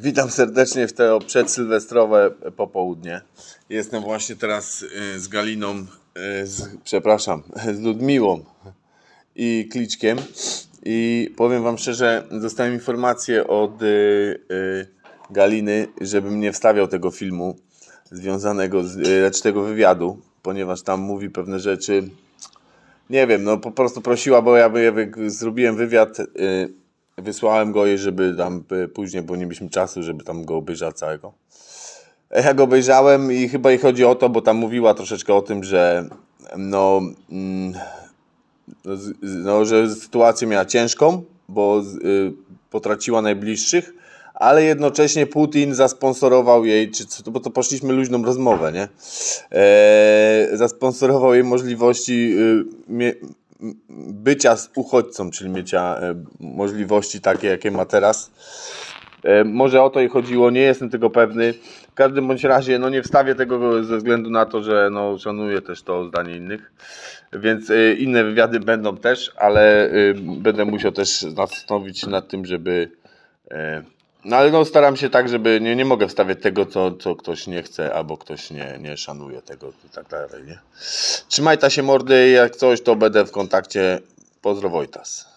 Witam serdecznie w to przedsylwestrowe popołudnie. Jestem właśnie teraz y, z Galiną, y, z, przepraszam, z Ludmiłą i Kliczkiem. I powiem Wam szczerze, dostałem informację od y, Galiny, żebym nie wstawiał tego filmu związanego z, lecz tego wywiadu, ponieważ tam mówi pewne rzeczy. Nie wiem, no po prostu prosiła, bo ja zrobiłem wywiad, wysłałem go jej, żeby tam y, później, bo nie mieliśmy czasu, żeby tam go obejrzeć całego. Ja go obejrzałem i chyba jej chodzi o to, bo tam mówiła troszeczkę o tym, że no, mm, no, no że sytuację miała ciężką, bo y, potraciła najbliższych, ale jednocześnie Putin zasponsorował jej, czy bo to poszliśmy luźną rozmowę, nie? E, zasponsorował jej możliwości y, mie, bycia z uchodźcą, czyli mienia e, możliwości takie, jakie ma teraz. E, Może o to jej chodziło, nie jestem tego pewny. W każdym bądź razie no nie wstawię tego ze względu na to, że no, szanuję też to zdanie innych. Więc e, inne wywiady będą też, ale będę musiał też zastanowić się nad tym, żeby. No ale no staram się tak, żeby nie, nie mogę wstawiać tego, co, co ktoś nie chce, albo ktoś nie, nie szanuje tego i tak dalej, nie? Trzymaj ta się mordy, jak coś, to będę w kontakcie. Pozdro Wojtas.